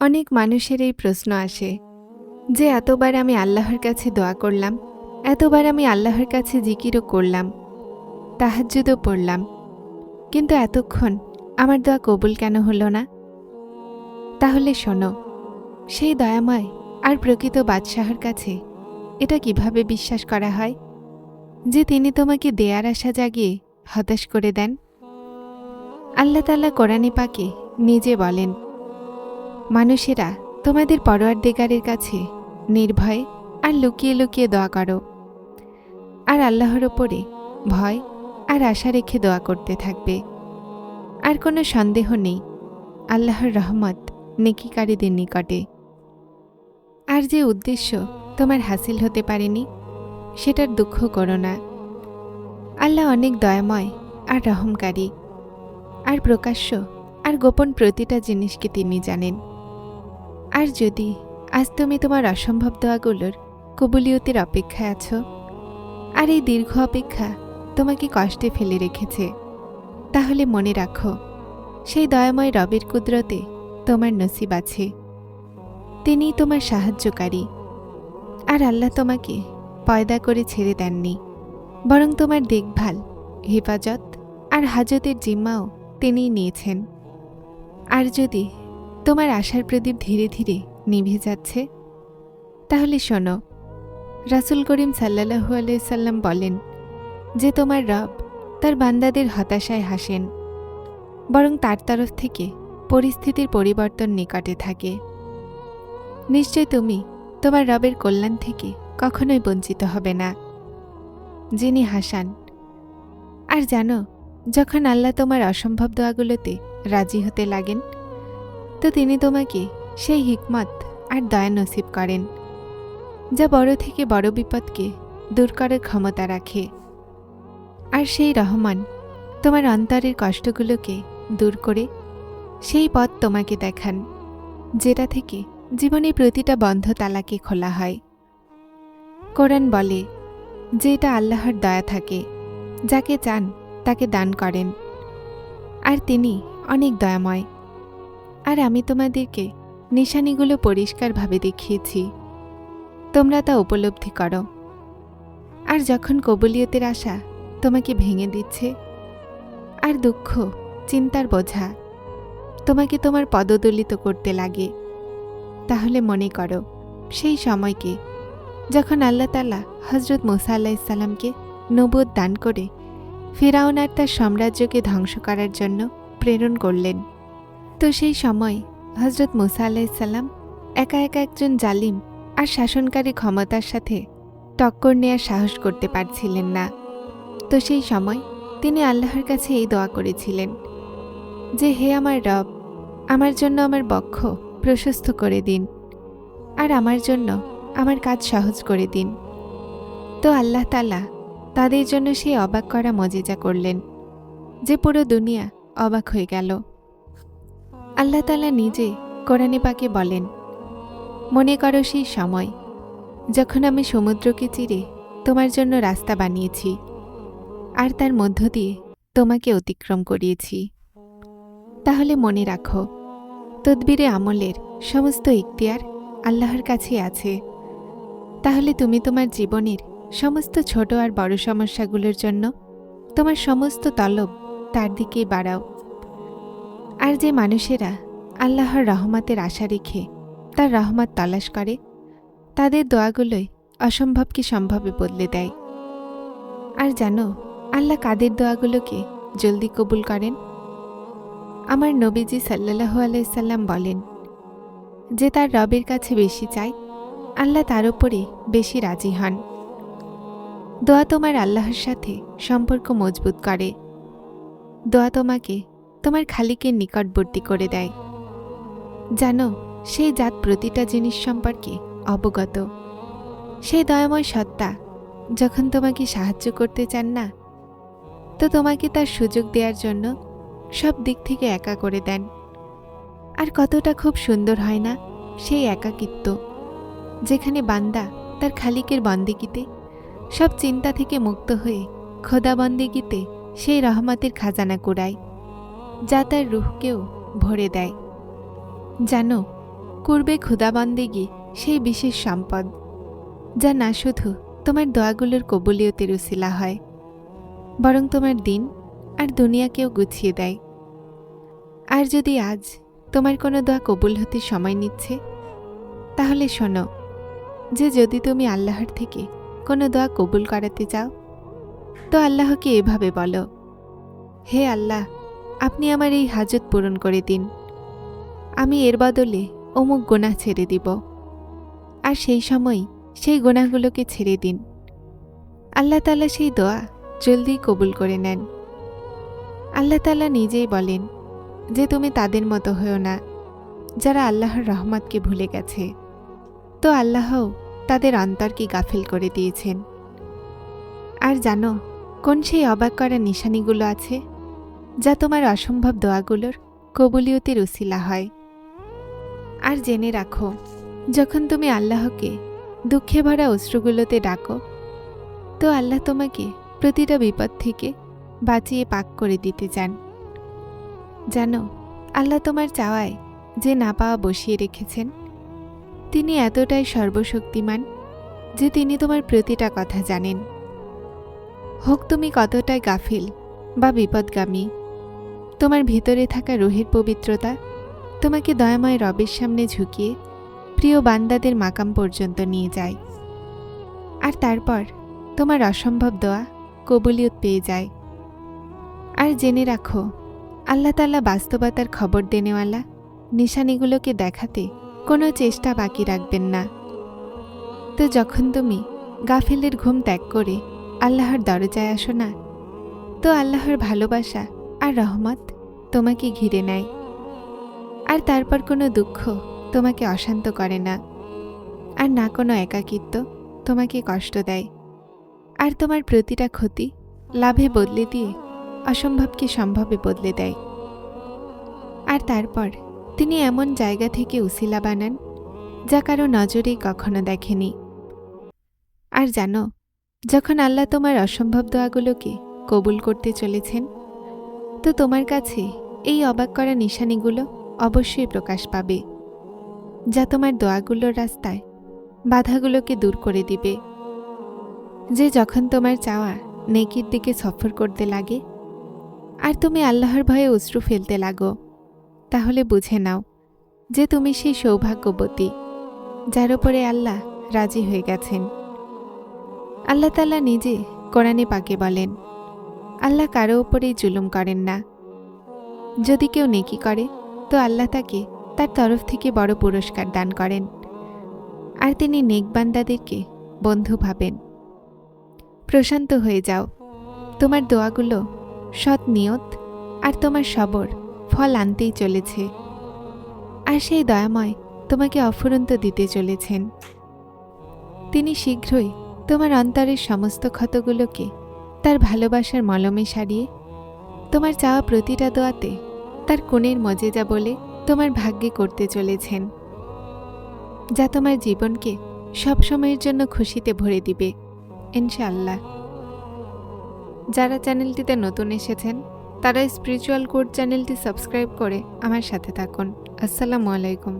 অনেক মানুষের এই প্রশ্ন আসে যে, এতবার আমি আল্লাহর কাছে দোয়া করলাম, এতবার আমি আল্লাহর কাছে জিকিরও করলাম, তাহাজ্জুদও পড়লাম, কিন্তু এতক্ষণ আমার দোয়া কবুল কেন হলো না? তাহলে শোনো, সেই দয়াময় আর প্রকৃত বাদশাহর কাছে এটা কীভাবে বিশ্বাস করা হয় যে, তিনি তোমাকে দেয়ার আশা জাগিয়ে হতাশ করে দেন? আল্লাহ তাল্লাহ কোরআনে পাকে নিজে বলেন মানুষেরা তোমাদের পরোয়ার পরোয়ারদিগারের কাছে নির্ভয় আর লুকিয়ে লুকিয়ে দোয়া করো। আর আল্লাহর ওপরে ভয় আর আশা রেখে দোয়া করতে থাকবে। আর কোনো সন্দেহ নেই, আল্লাহর রহমত নেকিকারীদের নিকটে। আর যে উদ্দেশ্য তোমার হাসিল হতে পারেনি, সেটার দুঃখ করো না। আল্লাহ অনেক দয়াময় আর রহমকারী। আর প্রকাশ্য আর গোপন প্রতিটা জিনিসকে তিনি জানেন। আর যদি আজ তুমি তোমার অসম্ভব দোয়াগুলোর কবুলিয়তের অপেক্ষায় আছো, আর এই দীর্ঘ অপেক্ষা তোমাকে কষ্টে ফেলে রেখেছে, তাহলে মনে রাখো, সেই দয়াময় রবের কুদরতে তোমার নসিব আছে। তিনিই তোমার সাহায্যকারী, আর আল্লাহ তোমাকে পয়দা করে ছেড়ে দেননি, বরং তোমার দেখভাল, হেফাজত আর হাজতের জিম্মাও তিনিই নিয়েছেন। আর যদি তোমার আশার প্রদীপ ধীরে ধীরে নিভে যাচ্ছে। তাহলে শোনো, রাসুল করিম সাল্লাহু আলাইসাল্লাম বলেন যে তোমার রব তার বান্দাদের হতাশায় হাসেন, বরং তার তরফ থেকে পরিস্থিতির পরিবর্তন নিকটে থাকে। নিশ্চয় তুমি তোমার রবের কল্যাণ থেকে কখনোই বঞ্চিত হবে না। যিনি হাসান, আর জানো, যখন আল্লাহ তোমার অসম্ভব দোয়াগুলোতে রাজি হতে লাগেন তো তিনি তোমাকে সেই হিকমত আর দয়া নসিব করেন, যা বড় থেকে বড় বিপদকে দূর করার ক্ষমতা রাখে। আর সেই রহমান তোমার অন্তরের কষ্টগুলোকে দূর করে সেই পথ তোমাকে দেখান, যেটা থেকে জীবনের প্রতিটা বন্ধ তালাকে খোলা হয়। কোরআন বলে যে এটা আল্লাহর দয়া থাকে, যাকে চান তাকে দান করেন। আর তিনি অনেক দয়াময়। আর আমি তোমাদেরকে নিশানিগুলো পরিষ্কারভাবে দেখিয়েছি। তোমরা তা উপলব্ধি করো। আর যখন কবুলিয়তের আশা তোমাকে ভেঙে দিচ্ছে, আর দুঃখ, চিন্তার বোঝা তোমাকে তোমার পদদলিত করতে লাগে, তাহলে মনে করো সেই সময়কে যখন আল্লাহ তালা হজরত মুসা আল্লাহ ইসাল্লামকে নবদ দান করে ফিরাউন আর তার সাম্রাজ্যকে ধ্বংস করার জন্য প্রেরণ করলেন। তো সেই সময় হজরত মুসা আলাইসাল্লাম একা একা একজন জালিম আর শাসনকারী ক্ষমতার সাথে টক্কর নেয়ার সাহস করতে পারছিলেন না। তো সেই সময় তিনি আল্লাহর কাছে এই দোয়া করেছিলেন যে, হে আমার রব, আমার জন্য আমার বক্ষ প্রশস্ত করে দিন আর আমার জন্য আমার কাজ সহজ করে দিন। তো আল্লাহ তালা তাদের জন্য সেই অবাক করা মজেজা করলেন যে, পুরো দুনিয়া অবাক হয়ে গেল। আল্লাহ তালা নিজে কোরআনে পাকে বলেন, মনে করো সেই সময় যখন আমি সমুদ্রকে চিরে তোমার জন্য রাস্তা বানিয়েছি আর তার মধ্য দিয়ে তোমাকে অতিক্রম করিয়েছি। তাহলে মনে রাখো, তদবিরে আমলের সমস্ত ইখতিয়ার আল্লাহর কাছে আছে। তাহলে তুমি তোমার জীবনের সমস্ত ছোট আর বড় সমস্যাগুলোর জন্য তোমার সমস্ত তলব তার দিকেই বাড়াও। আর যে মানুষেরা আল্লাহর রহমতের আশা রেখে তার রহমত তালাশ করে, তাদের দোয়াগুলোই অসম্ভবকে সম্ভবে বদলে দেয়। আর জানো, আল্লাহ কাদের দোয়াগুলোকে জলদি কবুল করেন? আমার নবীজি সাল্লাহু আলাইসাল্লাম বলেন, যে তার রবের কাছে বেশি চায়, আল্লাহ তার উপরে বেশি রাজি হন। দোয়া তোমার আল্লাহর সাথে সম্পর্ক মজবুত করে। দোয়া তোমাকে তোমার খালিকের নিকটবর্তী করে দেয়। জানো সেই জাত প্রতিটা জিনিস সম্পর্কে অবগত। সেই দয়াময় সত্তা, যখন তোমাকে সাহায্য করতে চান না, তো তোমাকে তার সুযোগ দেওয়ার জন্য সব দিক থেকে একা করে দেন। আর কতটা খুব সুন্দর হয় না সেই একাকিত্ব, যেখানে বান্দা তার খালিকের বন্দিগিতে সব চিন্তা থেকে মুক্ত হয়ে খোদা বন্দিগিতে সেই রহমতের খাজানা কুড়ায়। যা তার রুহকেও ভরে দেয়। জানো, করবে ক্ষুদাবন্দেগি সেই বিশেষ সম্পদ, যা না শুধু তোমার দোয়াগুলোর কবুলিয়তের উসিলা হয়, বরং তোমার দিন আর দুনিয়াকেও গুছিয়ে দেয়। আর যদি আজ তোমার কোনো দোয়া কবুল হতে সময় নিচ্ছে, তাহলে শোনো, যে যদি তুমি আল্লাহর থেকে কোনো দোয়া কবুল করাতে চাও, তো আল্লাহকে এভাবে বলো, হে আল্লাহ আপনি আমার এই হাজত পূরণ করে দিন। আমি এর বদলে অমুক গোনা ছেড়ে দিব। আর সেই সময় সেই গোনাগুলোকে ছেড়ে দিন। আল্লাহ তালা সেই দোয়া জলদি কবুল করে নেন। আল্লাহ তালা নিজেই বলেন যে, তুমি তাদের মতো হও না, যারা আল্লাহর রহমতকে ভুলে গেছে। তো আল্লাহও তাদের অন্তরকে গাফিল করে দিয়েছেন। আর জানো, কোন সেই অবাক করা নিশানিগুলো আছে? যা তোমার অসম্ভব দোয়াগুলোর কবুলিয়তের উসিলা হয়। আর জেনে রাখো, যখন তুমি আল্লাহকে দুঃখে ভরা অশ্রুগুলোতে ডাকো, তো আল্লাহ তোমাকে প্রতিটা বিপদ থেকে বাঁচিয়ে পাক করে দিতে চান। জানো, আল্লাহ তোমার চাওয়ায় যে না পাওয়া বসিয়ে রেখেছেন, তিনি এতটাই সর্বশক্তিমান যে তিনি তোমার প্রতিটা কথা জানেন। হোক তুমি কতটাই গাফিল বা বিপদগামী তোমার ভিতরে থাকা রোহের পবিত্রতা তোমাকে দয়াময় রবের সামনে ঝুঁকিয়ে প্রিয় বান্দাদের মাকাম পর্যন্ত নিয়ে যায়। আর তারপর তোমার অসম্ভব দোয়া কবুলিয়ত পেয়ে যায়। আর জেনে রাখো, আল্লাহ তাল্লাহ বাস্তবতার খবর দেনেওয়ালা নিশানিগুলোকে দেখাতে কোনো চেষ্টা বাকি রাখবেন না। তো যখন তুমি গাফিলের ঘুম ত্যাগ করে আল্লাহর দরজায় আসো না, তো আল্লাহর ভালোবাসা আর রহমত তোমাকে ঘিরে নেয়। আর তারপর কোনো দুঃখ তোমাকে অশান্ত করে না। আর না কোনো একাকিত্ব তোমাকে কষ্ট দেয়। আর তোমার প্রতিটা ক্ষতি লাভে বদলে দিয়ে অসম্ভবকে সম্ভবে বদলে দেয়। আর তারপর তিনি এমন জায়গা থেকে উসিলা বানান, যা কারও নজরেই কখনো দেখেনি। আর জানো, যখন আল্লাহ তোমার অসম্ভব দোয়াগুলোকে কবুল করতে চলেছেন তো তোমার কাছে এই অবাক করা নিশানিগুলো অবশ্যই প্রকাশ পাবে, যা তোমার দোয়াগুলোর রাস্তায় বাধাগুলোকে দূর করে দিবে। যে যখন তোমার চাওয়া নেকির দিকে সফর করতে লাগে, আর তুমি আল্লাহর ভয়ে অশ্রু ফেলতে লাগো, তাহলে বুঝে নাও যে তুমি সেই সৌভাগ্যবতী, যার উপরে আল্লাহ রাজি হয়ে গেছেন। আল্লাহ তাল্লাহ নিজে কোরআনে পাকে বলেন আল্লাহ কারও ওপরেই জুলুম করেন না। যদি কেউ নেকি করে, তো আল্লাহ তাকে তার তরফ থেকে বড় পুরস্কার দান করেন। আর তিনি নেকবান্দাদেরকে বন্ধু ভাবেন। প্রশান্ত হয়ে যাও। তোমার দোয়াগুলো সৎ নিয়ত আর তোমার সবর ফল আনতেই চলেছে। আর সেই দয়াময় তোমাকে অফুরন্ত দিতে চলেছেন। তিনি শীঘ্রই তোমার অন্তরের সমস্ত ক্ষতগুলোকে তার ভালোবাসার মলমে সারিয়ে, তোমার চাওয়া প্রতিটা দোয়াতে তার কোণের মজেজা বলে তোমার ভাগ্যে করতে চলেছেন, যা তোমার জীবনকে সবসময়ের জন্য খুশিতে ভরে দিবে, ইনশাআল্লাহ। যারা চ্যানেলটিতে নতুন এসেছেন, তারা স্পিরিচুয়াল কোড চ্যানেলটি সাবস্ক্রাইব করে আমার সাথে থাকুন। আসসালামু আলাইকুম।